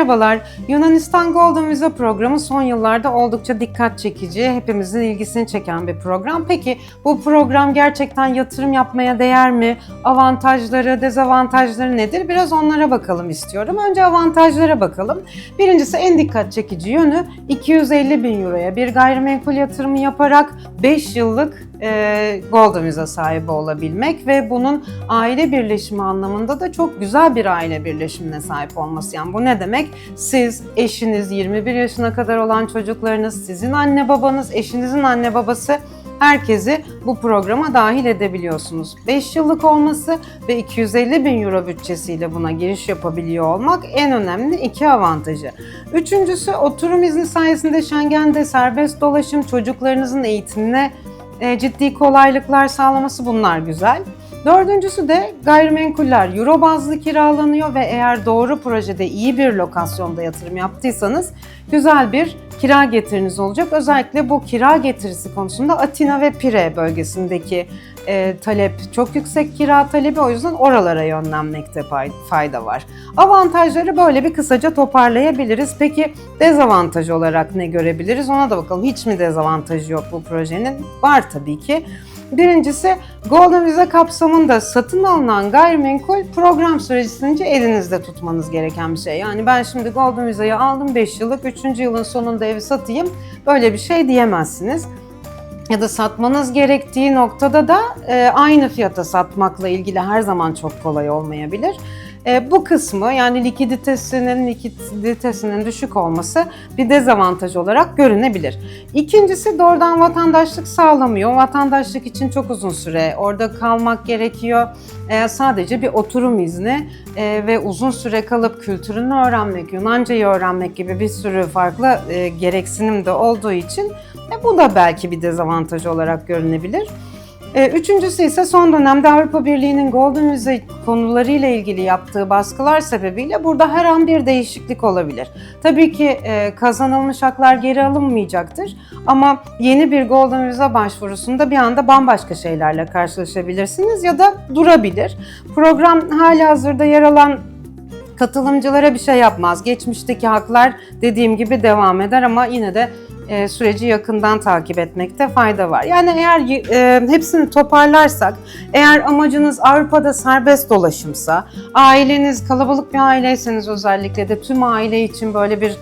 Merhabalar. Yunanistan Golden Visa programı son yıllarda oldukça dikkat çekici, hepimizin ilgisini çeken bir program. Peki bu program gerçekten yatırım yapmaya değer mi? Avantajları, dezavantajları nedir? Biraz onlara bakalım istiyorum. Önce avantajlara bakalım. Birincisi en dikkat çekici yönü 250 bin euroya bir gayrimenkul yatırımı yaparak 5 yıllık e, Golden Visa sahibi olabilmek ve bunun aile birleşimi anlamında da çok güzel bir aile birleşimine sahip olması. Yani bu ne demek? Siz, eşiniz, 21 yaşına kadar olan çocuklarınız, sizin anne babanız, eşinizin anne babası herkesi bu programa dahil edebiliyorsunuz. 5 yıllık olması ve 250 bin euro bütçesiyle buna giriş yapabiliyor olmak en önemli iki avantajı. Üçüncüsü oturum izni sayesinde Schengen'de serbest dolaşım çocuklarınızın eğitimine e, ciddi kolaylıklar sağlaması bunlar güzel. Dördüncüsü de gayrimenkuller euro bazlı kiralanıyor ve eğer doğru projede iyi bir lokasyonda yatırım yaptıysanız güzel bir kira getiriniz olacak. Özellikle bu kira getirisi konusunda Atina ve Pire bölgesindeki e, talep çok yüksek kira talebi o yüzden oralara yönlenmekte fayda var. Avantajları böyle bir kısaca toparlayabiliriz. Peki dezavantaj olarak ne görebiliriz ona da bakalım. Hiç mi dezavantajı yok bu projenin? Var tabii ki. Birincisi Golden Visa kapsamında satın alınan gayrimenkul program süresince elinizde tutmanız gereken bir şey. Yani ben şimdi Golden Visa'yı aldım 5 yıllık, 3. yılın sonunda evi satayım böyle bir şey diyemezsiniz. Ya da satmanız gerektiği noktada da e, aynı fiyata satmakla ilgili her zaman çok kolay olmayabilir. E, bu kısmı yani likiditesinin likiditesinin düşük olması bir dezavantaj olarak görünebilir. İkincisi doğrudan vatandaşlık sağlamıyor. Vatandaşlık için çok uzun süre orada kalmak gerekiyor. E, sadece bir oturum izni e, ve uzun süre kalıp kültürünü öğrenmek, Yunancayı öğrenmek gibi bir sürü farklı e, gereksinim de olduğu için e, bu da belki bir dezavantaj olarak görünebilir. E, Üçüncüsü ise son dönemde Avrupa Birliği'nin Golden Visa konularıyla ilgili yaptığı baskılar sebebiyle burada her an bir değişiklik olabilir. Tabii ki e, kazanılmış haklar geri alınmayacaktır ama yeni bir Golden Visa başvurusunda bir anda bambaşka şeylerle karşılaşabilirsiniz ya da durabilir. Program hala hazırda yer alan katılımcılara bir şey yapmaz. Geçmişteki haklar dediğim gibi devam eder ama yine de e, süreci yakından takip etmekte fayda var. Yani eğer e, hepsini toparlarsak, eğer amacınız Avrupa'da serbest dolaşımsa, aileniz kalabalık bir aileyseniz özellikle de tüm aile için böyle bir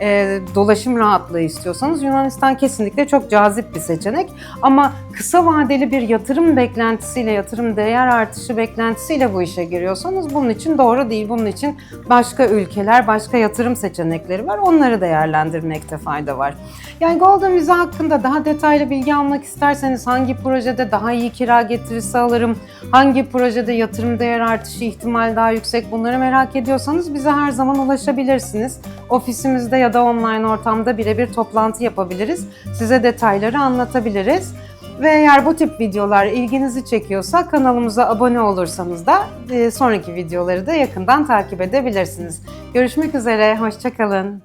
e, dolaşım rahatlığı istiyorsanız Yunanistan kesinlikle çok cazip bir seçenek. Ama kısa vadeli bir yatırım beklentisiyle, yatırım değer artışı beklentisiyle bu işe giriyorsanız bunun için doğru değil. Bunun için başka ülkeler, başka yatırım seçenekleri var. Onları değerlendirmekte fayda var. Yani Golden Visa hakkında daha detaylı bilgi almak isterseniz hangi projede daha iyi kira getirisi alırım, hangi projede yatırım değer artışı ihtimal daha yüksek bunları merak ediyorsanız bize her zaman ulaşabilirsiniz. Ofisimizde ya da online ortamda birebir toplantı yapabiliriz. Size detayları anlatabiliriz. Ve eğer bu tip videolar ilginizi çekiyorsa kanalımıza abone olursanız da e, sonraki videoları da yakından takip edebilirsiniz. Görüşmek üzere, hoşçakalın.